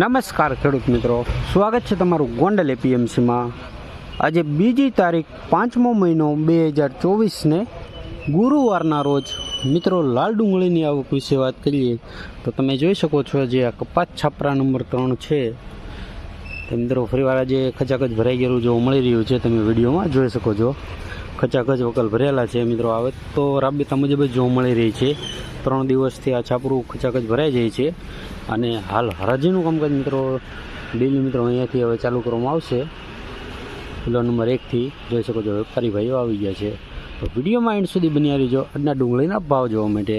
નમસ્કાર ખેડૂત મિત્રો. સ્વાગત છે તમારું ગોંડલ એપીએમસીમાં. આજે બીજી તારીખ પાંચમો મહિનો બે હજાર ચોવીસને ગુરુવારના રોજ મિત્રો લાલ ડુંગળીની આવક વિશે વાત કરીએ તો તમે જોઈ શકો છો જે આ કપાસ છાપરા નંબર ત્રણ છે. તે મિત્રો ફરીવાર આજે ખચાખચ ભરાઈ ગયેલું જોવા મળી રહ્યું છે. તમે વિડીયોમાં જોઈ શકો છો. ખચાખચ વકલ ભરેલા છે મિત્રો. આવે તો રાબેતા મુજબ જ જોવા મળી રહી છે. ત્રણ દિવસથી આ છાપરું ખચાખચ ભરાઈ જાય છે. અને હાલ હરાજીનું કામકાજ મિત્રો, ડેલી મિત્રો અહીંયાથી હવે ચાલુ કરવામાં આવશે. પિલર નંબર એકથી જોઈ શકો છો, વેપારી ભાઈઓ આવી ગયા છે. તો વિડીયોમાં એન્ડ સુધી બન્યા રહીજો. આજના ડુંગળીના ભાવ જોવા માટે.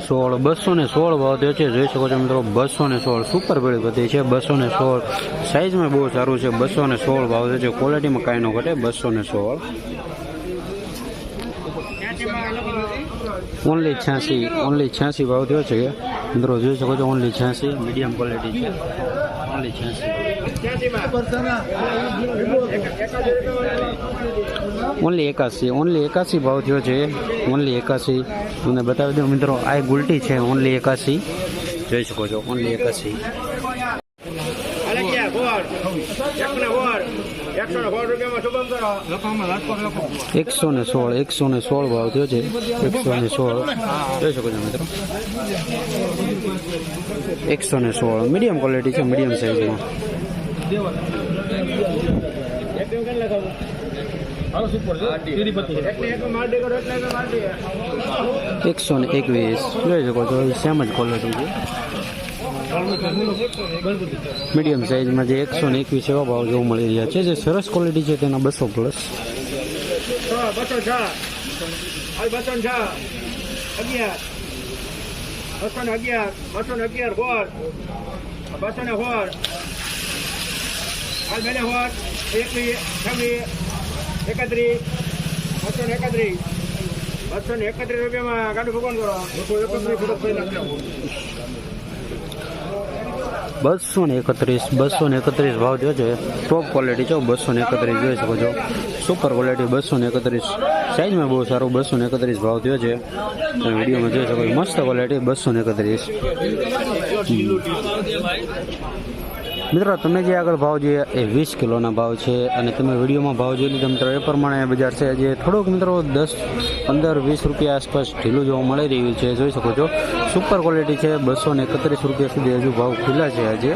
સોળ બસો ને સોળ ભાવ થયો છે. જોઈ શકો છો મિત્રો બસો ને સોળ સુપર ભેળી બધી છે. બસો ને સોળ સાઇઝમાં બહુ સારું છે. બસો ને સોળ ભાવ થયો છે. ક્વોલિટીમાં કાંઈ ન ઘટે. બસો ને સોળ. ઓનલી છ્યાસી ઓનલી છ્યાસી ભાવ થયો છે મિત્રો જોઈ શકો છો ઓનલી છ્યાસી મીડિયમ ક્વોલિટી છે. ઓનલી છ્યાસી. ઓનલી એકાસી ઓનલી એકાસી ભાવ થયો છે. ઓનલી એકાસી. તમને બતાવી દઉં મિત્રો, આ ગુલટી છે ઓનલી એકાસી. જોઈ શકો છો, ઓનલી એકાસી. એકસો ને સોળ, એકસો ને સોળ ભાવ થયો છે. એકસો ને સોળ. જોઈ શકો છો મિત્રો. એકસો ને સોળ. મીડિયમ ક્વોલિટી છે, મીડિયમ સાઈઝમાં એકસો ને એકવીસ. જોઈ શકો છો, સેમ જ ક્વોલિટી છે. મીડિયમ સાઇઝમાં જે એકસો ને એકવીસ એવા ભાવ જોવા મળી રહ્યા છે, જે સરસ ક્વોલિટી છે તેના બસો પ્લસ બસો ને અગિયાર બસો ને અગિયાર બસો ને હોર હાલ બેને હોર એકવીસ છવ્વીસ એકત્રીસ બસો ને એકત્રીસ બસો ને એકત્રીસ રૂપિયામાં ગાડું ભગવાન કરો એકત્રીસ બસો ને એકત્રીસ બસો ને એકત્રીસ ભાવ જોજો ટોપ ક્વોલિટી છે બસો ને એકત્રીસ જોઈ શકો છો. સુપર ક્વોલિટી બસો ને એકત્રીસ. સાઇઝમાં બહુ સારું બસો ને એકત્રીસ ભાવ થયો છે. તમે વિડીયોમાં જોઈ શકો મસ્ત ક્વોલિટી બસો ને એકત્રીસ. મિત્રો, તમે જે આગળ ભાવ જોઈએ એ વીસ કિલોના ભાવ છે અને તમે વિડીયોમાં ભાવ જોઈ લીધો મિત્રો એ પ્રમાણે બજાર છે. જે થોડુંક મિત્રો દસ, પંદર, વીસ રૂપિયા આસપાસ ઢીલું જોવા મળી રહ્યું છે. જોઈ શકો છો સુપર ક્વોલિટી છે. બસો એકત્રીસ રૂપિયા સુધી હજુ ભાવ ખુલ્લા છે આજે.